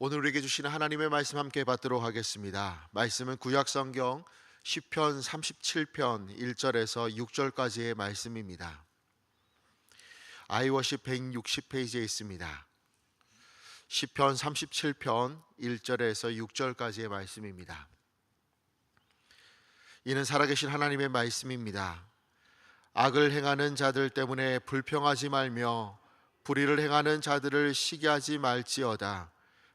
오늘 우리에게 주시는 하나님의 말씀 함께 받도록 하겠습니다. 말씀은 구약 성경 10편 37편 1절에서 6절까지의 말씀입니다. 아이워시 160페이지에 있습니다. 10편 37편 1절에서 6절까지의 말씀입니다. 이는 살아계신 하나님의 말씀입니다. 악을 행하는 자들 때문에 불평하지 말며 불의를 행하는 자들을 시기하지 말지어다.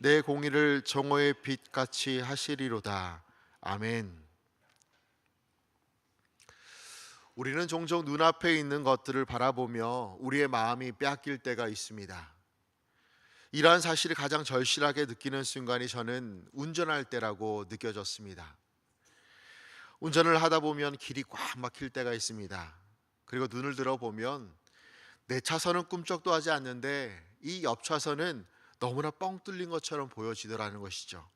내 공의를 정오의 빛같이 하시리로다. 아멘. 우리는 종종 눈앞에 있는 것들을 바라보며 우리의 마음이 빼앗길 때가 있습니다. 이러한 사실을 가장 절실하게 느끼는 순간이 저는 운전할 때라고 느껴졌습니다. 운전을 하다 보면 길이 꽉 막힐 때가 있습니다. 그리고 눈을 들어 보면 내 차선은 꿈쩍도 하지 않는데 이 옆 차선은 너무나 뻥 뚫린 것처럼 보여지더라는 것이죠.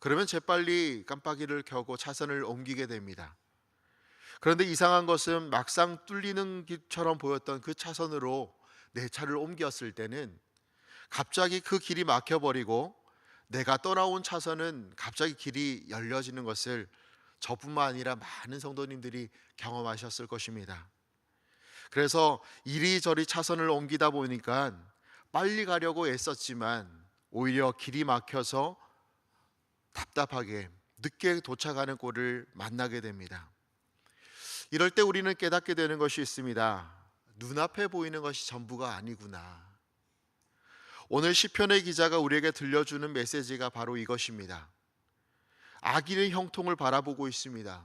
그러면 재빨리 깜빡이를 켜고 차선을 옮기게 됩니다. 그런데 이상한 것은 막상 뚫리는 길처럼 보였던 그 차선으로 내 차를 옮겼을 때는 갑자기 그 길이 막혀버리고 내가 떠나온 차선은 갑자기 길이 열려지는 것을 저뿐만 아니라 많은 성도님들이 경험하셨을 것입니다. 그래서 이리저리 차선을 옮기다 보니까 빨리 가려고 애썼지만 오히려 길이 막혀서 답답하게 늦게 도착하는 꼴을 만나게 됩니다. 이럴 때 우리는 깨닫게 되는 것이 있습니다. 눈앞에 보이는 것이 전부가 아니구나. 오늘 시편의 기자가 우리에게 들려주는 메시지가 바로 이것입니다. 악인의 형통을 바라보고 있습니다.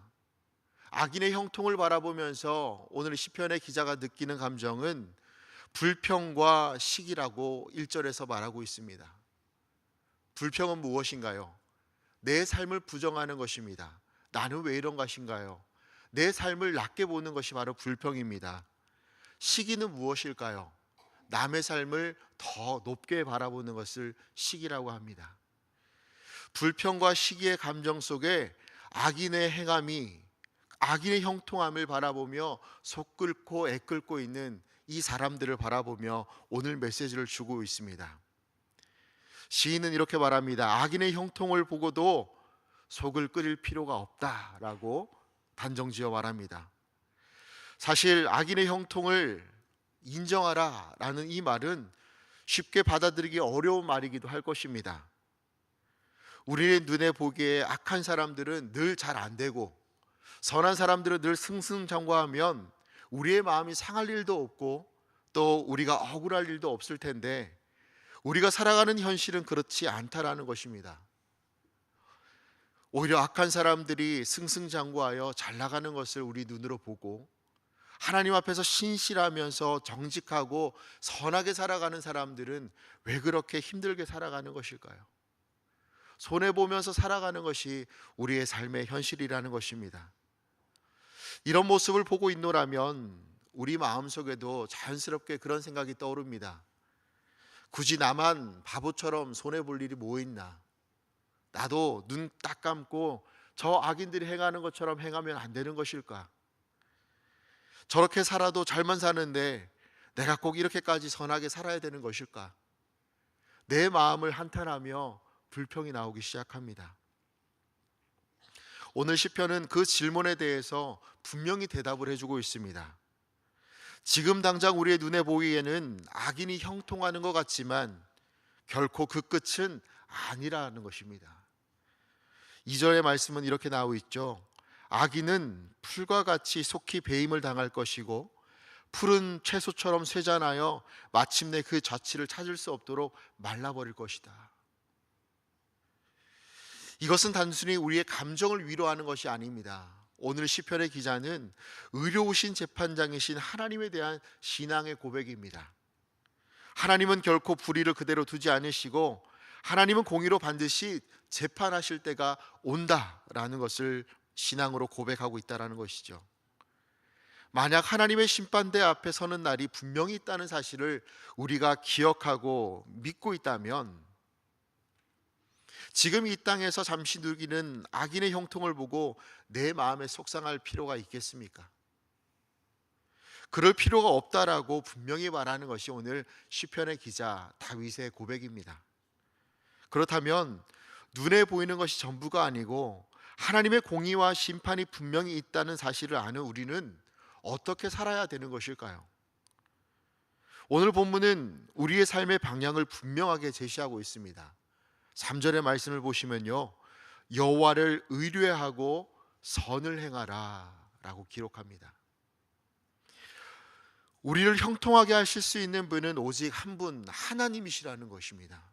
악인의 형통을 바라보면서 오늘 시편의 기자가 느끼는 감정은 불평과 시기라고 1절에서 말하고 있습니다. 불평은 무엇인가요? 내 삶을 부정하는 것입니다. 나는 왜 이런 것인가요? 내 삶을 낮게 보는 것이 바로 불평입니다. 시기는 무엇일까요? 남의 삶을 더 높게 바라보는 것을 시기라고 합니다. 불평과 시기의 감정 속에 악인의 행함이 악인의 형통함을 바라보며 속 끓고 애 끓고 있는 이 사람들을 바라보며 오늘 메시지를 주고 있습니다. 시인은 이렇게 말합니다. 악인의 형통을 보고도 속을 끓일 필요가 없다라고 단정지어 말합니다. 사실 악인의 형통을 인정하라라는 이 말은 쉽게 받아들이기 어려운 말이기도 할 것입니다. 우리의 눈에 보기에 악한 사람들은 늘 잘 안 되고 선한 사람들은 늘 승승장구하면 우리의 마음이 상할 일도 없고 또 우리가 억울할 일도 없을 텐데 우리가 살아가는 현실은 그렇지 않다라는 것입니다. 오히려 악한 사람들이 승승장구하여 잘 나가는 것을 우리 눈으로 보고 하나님 앞에서 신실하면서 정직하고 선하게 살아가는 사람들은 왜 그렇게 힘들게 살아가는 것일까요? 손해 보면서 살아가는 것이 우리의 삶의 현실이라는 것입니다. 이런 모습을 보고 있노라면 우리 마음속에도 자연스럽게 그런 생각이 떠오릅니다. 굳이 나만 바보처럼 손해 볼 일이 뭐 있나? 나도 눈 딱 감고 저 악인들이 행하는 것처럼 행하면 안 되는 것일까? 저렇게 살아도 잘만 사는데 내가 꼭 이렇게까지 선하게 살아야 되는 것일까? 내 마음을 한탄하며 불평이 나오기 시작합니다. 오늘 시편은 그 질문에 대해서 분명히 대답을 해주고 있습니다. 지금 당장 우리의 눈에 보이에는 악인이 형통하는 것 같지만 결코 그 끝은 아니라는 것입니다. 2절의 말씀은 이렇게 나오고 있죠. 악인은 풀과 같이 속히 배임을 당할 것이고 푸른 채소처럼 쇠잔하여 마침내 그 자취를 찾을 수 없도록 말라버릴 것이다. 이것은 단순히 우리의 감정을 위로하는 것이 아닙니다. 오늘 시편의 기자는 의로우신 재판장이신 하나님에 대한 신앙의 고백입니다. 하나님은 결코 불의를 그대로 두지 않으시고 하나님은 공의로 반드시 재판하실 때가 온다라는 것을 신앙으로 고백하고 있다라는 것이죠. 만약 하나님의 심판대 앞에 서는 날이 분명히 있다는 사실을 우리가 기억하고 믿고 있다면 지금 이 땅에서 잠시 누기는 악인의 형통을 보고 내 마음에 속상할 필요가 있겠습니까? 그럴 필요가 없다라고 분명히 말하는 것이 오늘 시편의 기자 다윗의 고백입니다. 그렇다면 눈에 보이는 것이 전부가 아니고 하나님의 공의와 심판이 분명히 있다는 사실을 아는 우리는 어떻게 살아야 되는 것일까요? 오늘 본문은 우리의 삶의 방향을 분명하게 제시하고 있습니다. 3절의 말씀을 보시면요. 여호와를 의뢰하고 선을 행하라라고 기록합니다. 우리를 형통하게 하실 수 있는 분은 오직 한 분 하나님이시라는 것입니다.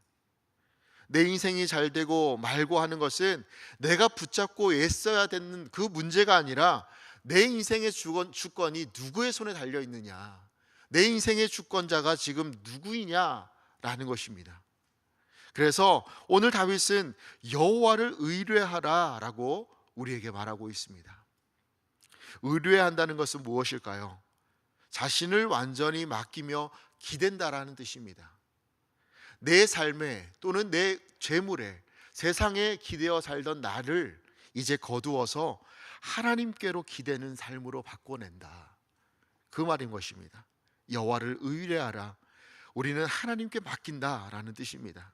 내 인생이 잘 되고 말고 하는 것은 내가 붙잡고 애써야 되는 그 문제가 아니라 내 인생의 주권, 주권이 누구의 손에 달려 있느냐, 내 인생의 주권자가 지금 누구이냐라는 것입니다. 그래서 오늘 다윗은 여호와를 의뢰하라라고 우리에게 말하고 있습니다. 의뢰한다는 것은 무엇일까요? 자신을 완전히 맡기며 기댄다라는 뜻입니다. 내 삶에 또는 내 재물에 세상에 기대어 살던 나를 이제 거두어서 하나님께로 기대는 삶으로 바꿔낸다. 그 말인 것입니다. 여호와를 의뢰하라. 우리는 하나님께 맡긴다라는 뜻입니다.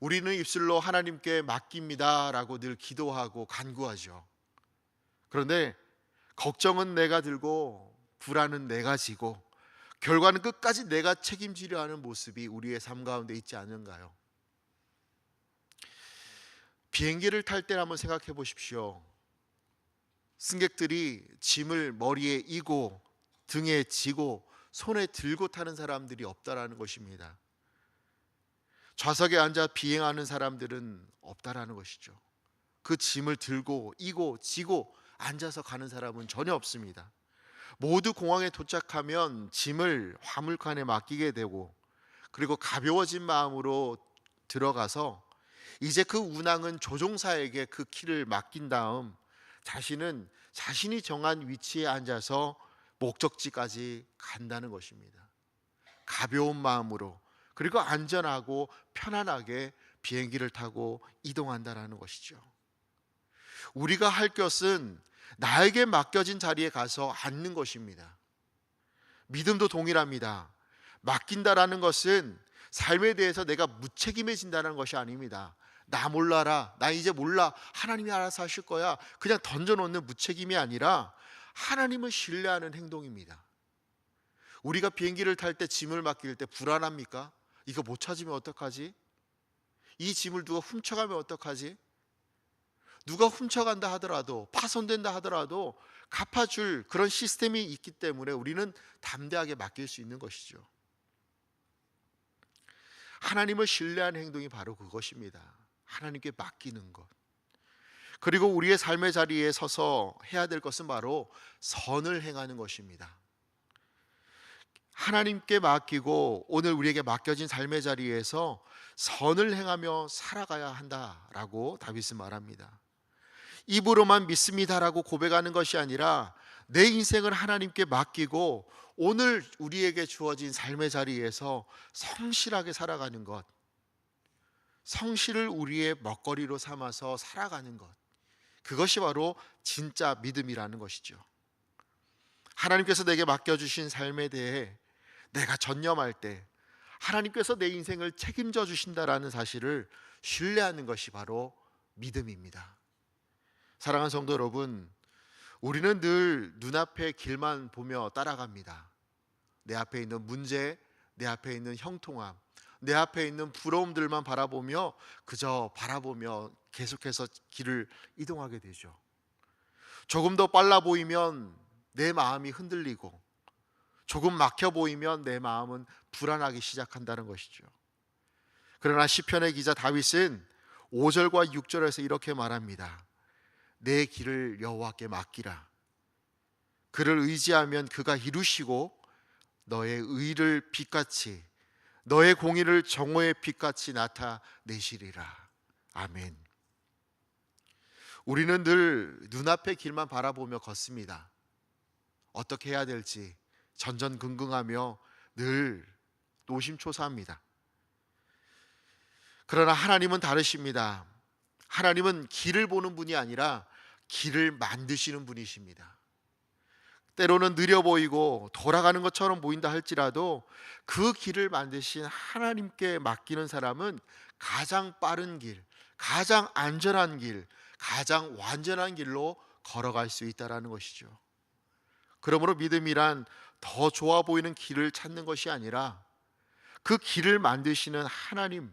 우리는 입술로 하나님께 맡깁니다라고 늘 기도하고 간구하죠. 그런데 걱정은 내가 들고 불안은 내가 지고 결과는 끝까지 내가 책임지려 하는 모습이 우리의 삶 가운데 있지 않은가요? 비행기를 탈때 한번 생각해 보십시오. 승객들이 짐을 머리에 이고 등에 지고 손에 들고 타는 사람들이 없다라는 것입니다. 좌석에 앉아 비행하는 사람들은 없다라는 것이죠. 그 짐을 들고 이고 지고 앉아서 가는 사람은 전혀 없습니다. 모두 공항에 도착하면 짐을 화물칸에 맡기게 되고 그리고 가벼워진 마음으로 들어가서 이제 그 운항은 조종사에게 그 키를 맡긴 다음 자신은 자신이 정한 위치에 앉아서 목적지까지 간다는 것입니다. 가벼운 마음으로 그리고 안전하고 편안하게 비행기를 타고 이동한다라는 것이죠. 우리가 할 것은 나에게 맡겨진 자리에 가서 앉는 것입니다. 믿음도 동일합니다. 맡긴다라는 것은 삶에 대해서 내가 무책임해진다는 것이 아닙니다. 나 몰라라. 나 이제 몰라. 하나님이 알아서 하실 거야. 그냥 던져놓는 무책임이 아니라 하나님을 신뢰하는 행동입니다. 우리가 비행기를 탈 때 짐을 맡길 때 불안합니까? 이거 못 찾으면 어떡하지? 이 짐을 누가 훔쳐가면 어떡하지? 누가 훔쳐간다 하더라도 파손된다 하더라도 갚아줄 그런 시스템이 있기 때문에 우리는 담대하게 맡길 수 있는 것이죠. 하나님을 신뢰하는 행동이 바로 그것입니다. 하나님께 맡기는 것. 그리고 우리의 삶의 자리에 서서 해야 될 것은 바로 선을 행하는 것입니다. 하나님께 맡기고 오늘 우리에게 맡겨진 삶의 자리에서 선을 행하며 살아가야 한다라고 다윗은 말합니다. 입으로만 믿습니다라고 고백하는 것이 아니라 내 인생을 하나님께 맡기고 오늘 우리에게 주어진 삶의 자리에서 성실하게 살아가는 것, 성실을 우리의 먹거리로 삼아서 살아가는 것, 그것이 바로 진짜 믿음이라는 것이죠. 하나님께서 내게 맡겨주신 삶에 대해 내가 전념할 때 하나님께서 내 인생을 책임져 주신다라는 사실을 신뢰하는 것이 바로 믿음입니다. 사랑하는 성도 여러분, 우리는 늘 눈앞의 길만 보며 따라갑니다. 내 앞에 있는 문제, 내 앞에 있는 형통함, 내 앞에 있는 부러움들만 바라보며 그저 바라보며 계속해서 길을 이동하게 되죠. 조금 더 빨라 보이면 내 마음이 흔들리고 조금 막혀 보이면 내 마음은 불안하기 시작한다는 것이죠. 그러나 시편의 기자 다윗은 5절과 6절에서 이렇게 말합니다. 내 길을 여호와께 맡기라. 그를 의지하면 그가 이루시고 너의 의를 빛같이 너의 공의를 정오의 빛같이 나타내시리라. 아멘. 우리는 늘 눈앞의 길만 바라보며 걷습니다. 어떻게 해야 될지 전전긍긍하며 늘 노심초사합니다. 그러나 하나님은 다르십니다. 하나님은 길을 보는 분이 아니라 길을 만드시는 분이십니다. 때로는 느려 보이고 돌아가는 것처럼 보인다 할지라도 그 길을 만드신 하나님께 맡기는 사람은 가장 빠른 길, 가장 안전한 길, 가장 완전한 길로 걸어갈 수 있다라는 것이죠. 그러므로 믿음이란 더 좋아 보이는 길을 찾는 것이 아니라 그 길을 만드시는 하나님,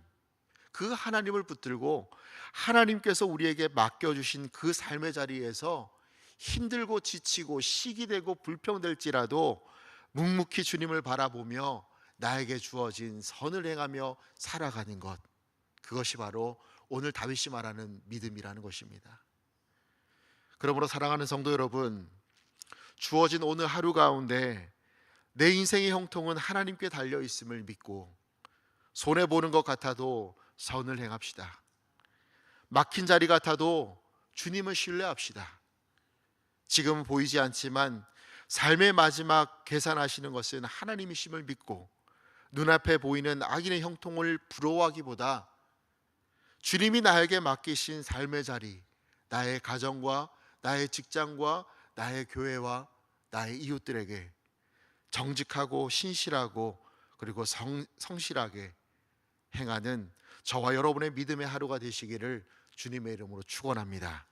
그 하나님을 붙들고 하나님께서 우리에게 맡겨주신 그 삶의 자리에서 힘들고 지치고 시기되고 불평될지라도 묵묵히 주님을 바라보며 나에게 주어진 선을 행하며 살아가는 것 그것이 바로 오늘 다윗이 말하는 믿음이라는 것입니다. 그러므로 사랑하는 성도 여러분 주어진 오늘 하루 가운데 내 인생의 형통은 하나님께 달려 있음을 믿고 손해 보는 것 같아도 선을 행합시다. 막힌 자리 같아도 주님을 신뢰합시다. 지금 보이지 않지만 삶의 마지막 계산하시는 것은 하나님이심을 믿고 눈앞에 보이는 악인의 형통을 부러워하기보다 주님이 나에게 맡기신 삶의 자리, 나의 가정과 나의 직장과 나의 교회와 나의 이웃들에게 정직하고 신실하고 그리고 성, 성실하게 행하는 저와 여러분의 믿음의 하루가 되시기를 주님의 이름으로 축원합니다.